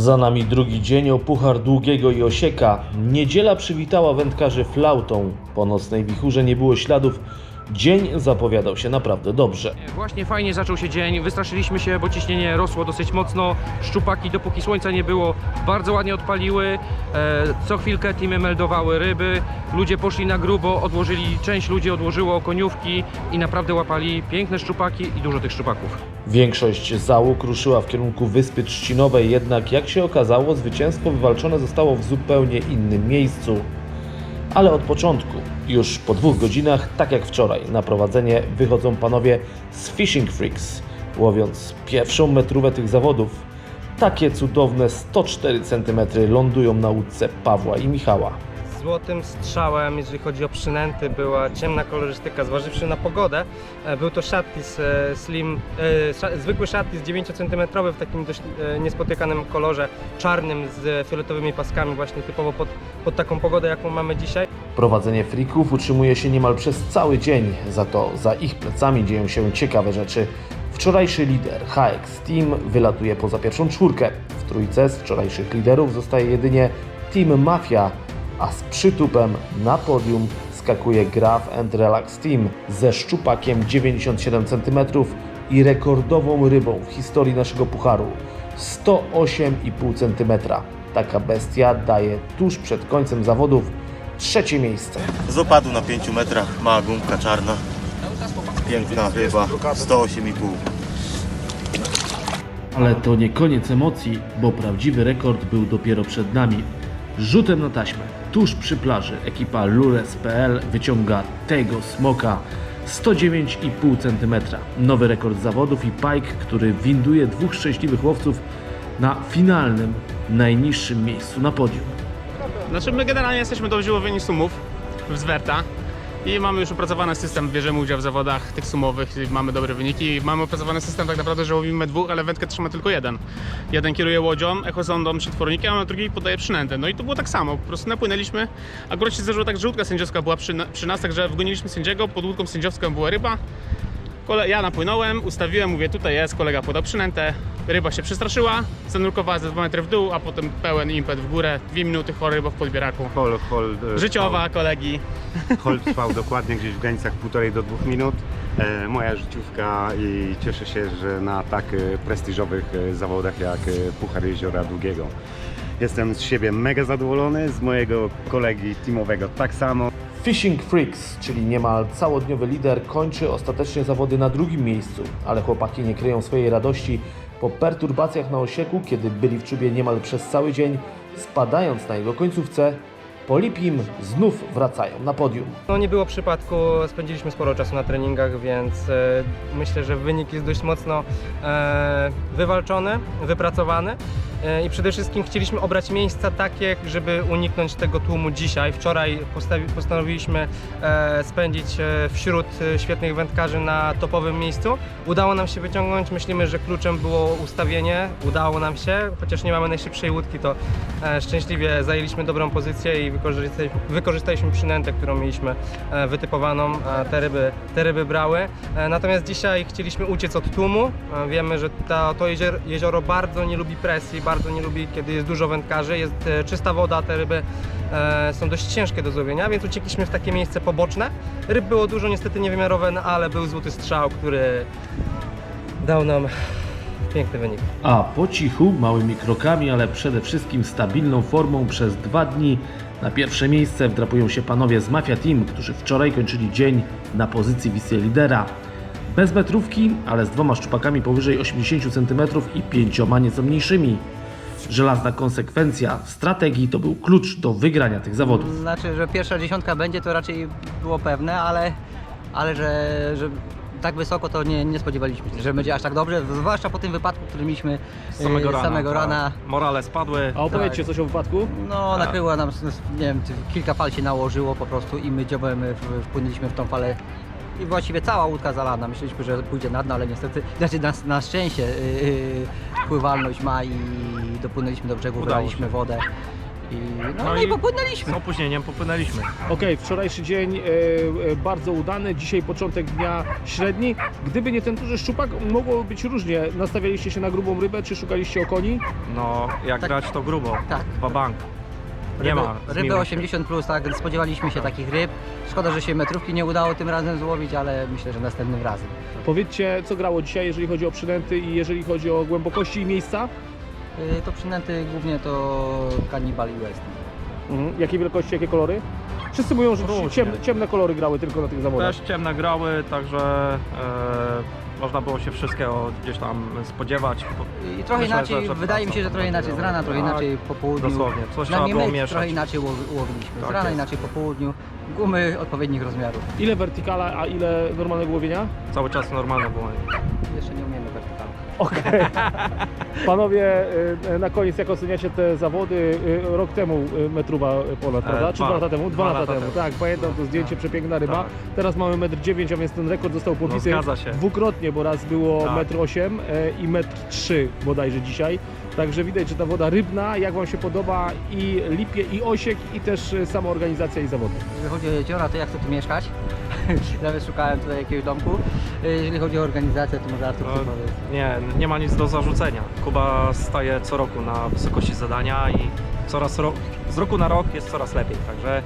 Za nami drugi dzień o Puchar Długiego i Osieka. Niedziela przywitała wędkarzy flautą. Po nocnej wichurze nie było śladów. Dzień zapowiadał się naprawdę dobrze. Właśnie fajnie zaczął się dzień, wystraszyliśmy się, bo ciśnienie rosło dosyć mocno. Szczupaki, dopóki słońca nie było, bardzo ładnie odpaliły. E, co chwilkę teamy meldowały ryby. Ludzie poszli na grubo, odłożyli, część ludzi odłożyło okoniówki i naprawdę łapali piękne szczupaki i dużo tych szczupaków. Większość załóg ruszyła w kierunku Wyspy Trzcinowej, jednak jak się okazało, zwycięstwo wywalczone zostało w zupełnie innym miejscu. Ale od początku, już po dwóch godzinach, tak jak wczoraj, na prowadzenie wychodzą panowie z Fishing Freaks, łowiąc pierwszą metrówę tych zawodów. Takie cudowne 104 cm lądują na łódce Pawła i Michała. Złotym strzałem, jeżeli chodzi o przynęty, była ciemna kolorystyka, zważywszy na pogodę. E, Był to shattis e, slim, e, zwykły shattis 9 cm w takim dość niespotykanym kolorze czarnym z fioletowymi paskami, właśnie typowo pod, pod taką pogodę, jaką mamy dzisiaj. Prowadzenie frików utrzymuje się niemal przez cały dzień, za to za ich plecami dzieją się ciekawe rzeczy. Wczorajszy lider HX Team wylatuje poza pierwszą czwórkę. W trójce z wczorajszych liderów zostaje jedynie Team Mafia, a z przytupem na podium skakuje Graf and Relax Team ze szczupakiem 97 cm i rekordową rybą w historii naszego pucharu 108,5 cm. Taka bestia daje tuż przed końcem zawodów trzecie miejsce. Z opadu na 5 metrach, mała gumka czarna. Piękna ryba, 108,5. Ale to nie koniec emocji, bo prawdziwy rekord był dopiero przed nami. Rzutem na taśmę, tuż przy plaży, ekipa Lures.pl wyciąga tego smoka 109,5 cm. Nowy rekord zawodów i pike, który winduje dwóch szczęśliwych łowców na finalnym, najniższym miejscu na podium. Znaczy my generalnie jesteśmy dobrze ułowieni sumów w Zwerta i mamy już opracowany system, bierzemy udział w zawodach tych sumowych, mamy dobre wyniki mamy opracowany system tak naprawdę, że łowimy dwóch, ale wędkę trzyma tylko jeden. Jeden kieruje łodzią, echosondą, przetwornikiem, a drugi podaje przynętę. No i to było tak samo, po prostu napłynęliśmy. Akurat się zdarzyło tak, że łódka sędziowska była przy, przy nas, także wgoniliśmy sędziego, pod łódką sędziowską była ryba. Kole, ja napłynąłem, ustawiłem, mówię tutaj jest, kolega podał przynętę, ryba się przestraszyła, zanurkowała ze 2 metry w dół, a potem pełen impet w górę, dwie minuty chory ryba w podbieraku. Hol, hol, e, Życiowa kolegi. Trwał, hol trwał dokładnie gdzieś w granicach półtorej do dwóch minut. E, moja życiówka i cieszę się, że na tak e, prestiżowych e, zawodach jak e, Puchar Jeziora Długiego. Jestem z siebie mega zadowolony, z mojego kolegi teamowego tak samo. Fishing Freaks, czyli niemal całodniowy lider, kończy ostatecznie zawody na drugim miejscu, ale chłopaki nie kryją swojej radości po perturbacjach na osieku, kiedy byli w czubie niemal przez cały dzień, spadając na jego końcówce, po Lipim znów wracają na podium. No nie było przypadku, spędziliśmy sporo czasu na treningach, więc e, myślę, że wynik jest dość mocno e, wywalczony, wypracowany. E, I przede wszystkim chcieliśmy obrać miejsca takie, żeby uniknąć tego tłumu dzisiaj. Wczoraj postanowiliśmy e, spędzić e, wśród e, świetnych wędkarzy na topowym miejscu. Udało nam się wyciągnąć, myślimy, że kluczem było ustawienie. Udało nam się, chociaż nie mamy najszybszej łódki, to e, szczęśliwie zajęliśmy dobrą pozycję i wykorzystaliśmy, przynętę, którą mieliśmy e, wytypowaną. E, Te ryby, te ryby brały. E, Natomiast dzisiaj chcieliśmy uciec od tłumu. Wiemy, że ta, to jezioro, bardzo nie lubi presji, bardzo nie lubi, kiedy jest dużo wędkarzy. Jest czysta woda, te ryby są dość ciężkie do złowienia, więc uciekliśmy w takie miejsce poboczne. Ryb było dużo, niestety niewymiarowe, no, ale był złoty strzał, który dał nam piękny wynik. A po cichu, małymi krokami, ale przede wszystkim stabilną formą przez dwa dni na pierwsze miejsce wdrapują się panowie z Mafia Team, którzy wczoraj kończyli dzień na pozycji wicelidera. Bez metrówki, ale z dwoma szczupakami powyżej 80 cm i pięcioma nieco mniejszymi. Żelazna konsekwencja strategii to był klucz do wygrania tych zawodów. Znaczy, że pierwsza dziesiątka będzie, to raczej było pewne, ale, ale że, że tak wysoko to nie, nie spodziewaliśmy się, że będzie aż tak dobrze, zwłaszcza po tym wypadku, który mieliśmy Z samego e, rana. samego tak. rana. Morale spadły. A opowiedzcie coś o wypadku? No, nakryła nam, nie wiem, kilka fal się nałożyło po prostu i my dziobem e, w- wpłynęliśmy w tą falę i właściwie cała łódka zalana. Myśleliśmy, że pójdzie na dno, ale niestety, znaczy na, na szczęście yy, pływalność ma i dopłynęliśmy do brzegu, Udało wylaliśmy wodę I, no, No no i i- popłynęliśmy. Z opóźnieniem popłynęliśmy. Okej, wczorajszy dzień e, e, bardzo udany, dzisiaj początek dnia średni. Gdyby nie ten duży szczupak, mogło być różnie. Nastawialiście się na grubą rybę, czy szukaliście okoni? No, jak Tak. grać to grubo. Tak. Bank. Nie Ryby, ma. ryby się. 80 plus, tak, spodziewaliśmy się takich ryb. Szkoda, że się metrówki nie udało tym razem złowić, ale myślę, że następnym razem. Powiedzcie, co grało dzisiaj, jeżeli chodzi o przynęty i jeżeli chodzi o głębokości i miejsca? Y, To przynęty głównie to Cannibal i West. Mhm. Jakie wielkości, jakie kolory? Wszyscy mówią, że Różnie. ciemne, ciemne kolory grały tylko na tych zawodach. Też ciemne grały, także e, można było się wszystkiego gdzieś tam spodziewać. I trochę Myślę, inaczej, że- że wydaje mi się, że trochę inaczej z rana, trochę tak, inaczej po południu. Dosłownie, coś trzeba Przynajmniej było my mieszać. trochę inaczej łowi- łowiliśmy. Z Tak rana jest. inaczej po południu. Gumy odpowiednich rozmiarów. Ile wertykala, a ile normalnego łowienia? Cały czas normalne było. Jeszcze nie umiemy wertykalu. Okej. Panowie, y, na koniec jak oceniacie te zawody? Y, Rok temu y, metruwa ponad, E, prawda? Czy dwa. dwa lata temu? Dwa, lata, temu. Tak, pamiętam to zdjęcie, przepiękna ryba. Tak. Teraz mamy 1,9 m, a więc ten rekord został pobity zgadza się. dwukrotnie, bo raz było Tak. 1,8 m i 1,3 m bodajże dzisiaj. Także widać, że ta woda rybna, jak Wam się podoba i Lipie, i Osiek, i też y, sama organizacja i zawody. Jeżeli chodzi o jeziora, to ja chcę tu mieszkać. Nawet szukałem tutaj jakiegoś domku. Y, Jeżeli chodzi o organizację, to może Artur no, powiedz. nie, nie ma nic do zarzucenia. Kuba staje co roku na wysokości zadania i coraz ro- z roku na rok jest coraz lepiej, także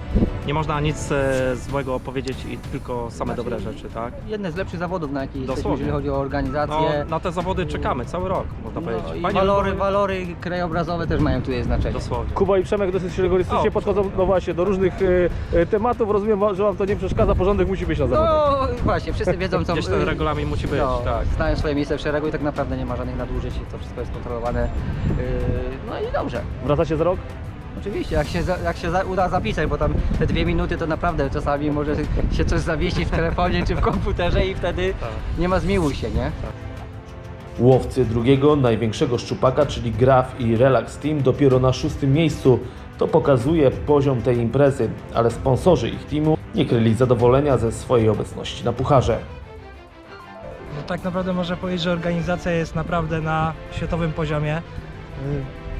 nie można nic e, złego powiedzieć i tylko same Znaczy, dobre rzeczy, tak? Jedne z lepszych zawodów, na jakie jesteśmy, Dosłownie. jeżeli chodzi o organizację. No, na te zawody czekamy cały rok, można No, powiedzieć. i Fajnie walory, było- walory krajobrazowe też mają tutaj znaczenie. Dosłownie. Kuba i Przemek dosyć rygorystycznie O, podchodzą no właśnie, do różnych y, y, tematów. Rozumiem, że Wam to nie przeszkadza, porządek musi być na zawodach. No właśnie, wszyscy wiedzą co... Gdzieś ten regulamin musi być, no, tak. Znają swoje miejsce w szeregu i tak naprawdę nie ma żadnych nadużyć, to wszystko jest kontrolowane. Yy, no i dobrze. Wracacie za rok? Oczywiście, jak się, za, jak się za, uda zapisać, bo tam te dwie minuty to naprawdę czasami może się coś zawiesić w telefonie czy w komputerze i wtedy Tak. nie ma zmiłuj się, nie? Łowcy drugiego największego szczupaka, czyli Graf i Relax Team dopiero na szóstym miejscu. To pokazuje poziom tej imprezy, ale sponsorzy ich teamu nie kryli zadowolenia ze swojej obecności na pucharze. No tak naprawdę można powiedzieć, że organizacja jest naprawdę na światowym poziomie.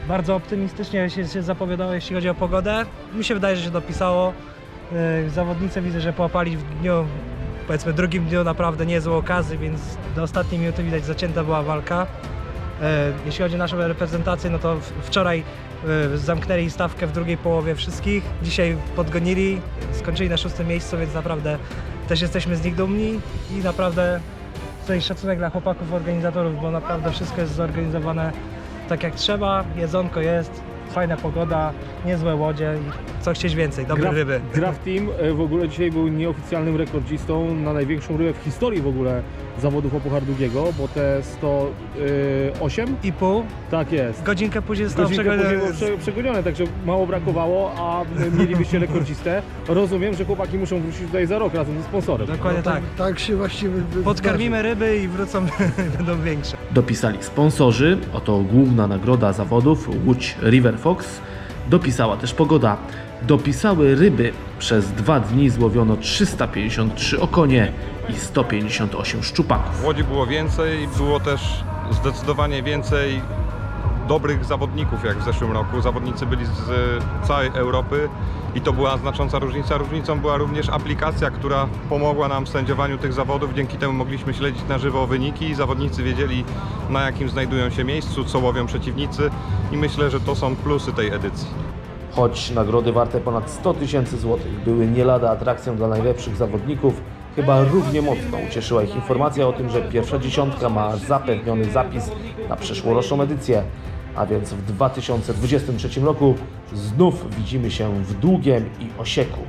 Bardzo optymistycznie się, się zapowiadało, jeśli chodzi o pogodę. Mi się wydaje, że się dopisało. Y, Zawodnicy widzę, że połapali w dniu, powiedzmy drugim dniu naprawdę niezłe okazy, więc do ostatniej minuty widać zacięta była walka. Y, Jeśli chodzi o naszą reprezentację, no to wczoraj y, zamknęli stawkę w drugiej połowie wszystkich. Dzisiaj podgonili, skończyli na szóstym miejscu, więc naprawdę też jesteśmy z nich dumni i naprawdę tutaj szacunek dla chłopaków, organizatorów, bo naprawdę wszystko jest zorganizowane tak jak trzeba, jedzonko jest, fajna pogoda, niezłe łodzie i co chcieć więcej, dobre Graf, ryby. Graf Team e, w ogóle dzisiaj był nieoficjalnym rekordzistą na największą rybę w historii w ogóle zawodów o Puchar Długiego, bo te 108, I pół, tak jest. godzinkę później zostało przegonione. prze, przegonione, także mało brakowało, a mielibyście rekordzistę. Rozumiem, że chłopaki muszą wrócić tutaj za rok razem ze sponsorem. Dokładnie tak. Tak się właściwie Podkarmimy ryby i wrócą, będą większe. Dopisali sponsorzy, oto główna nagroda zawodów Łódź River Fox. Dopisała też pogoda. Dopisały ryby. Przez dwa dni złowiono 353 okonie i 158 szczupaków. Łodzi było więcej, było też zdecydowanie więcej dobrych zawodników jak w zeszłym roku. Zawodnicy byli z całej Europy i to była znacząca różnica. Różnicą była również aplikacja, która pomogła nam w sędziowaniu tych zawodów. Dzięki temu mogliśmy śledzić na żywo wyniki. Zawodnicy wiedzieli na jakim znajdują się miejscu, co łowią przeciwnicy i myślę, że to są plusy tej edycji. Choć nagrody warte ponad 100 tysięcy złotych były nie lada atrakcją dla najlepszych zawodników, chyba równie mocno ucieszyła ich informacja o tym, że pierwsza dziesiątka ma zapewniony zapis na przyszłoroczną edycję. A więc w 2023 roku znów widzimy się w Długiem i Osieku.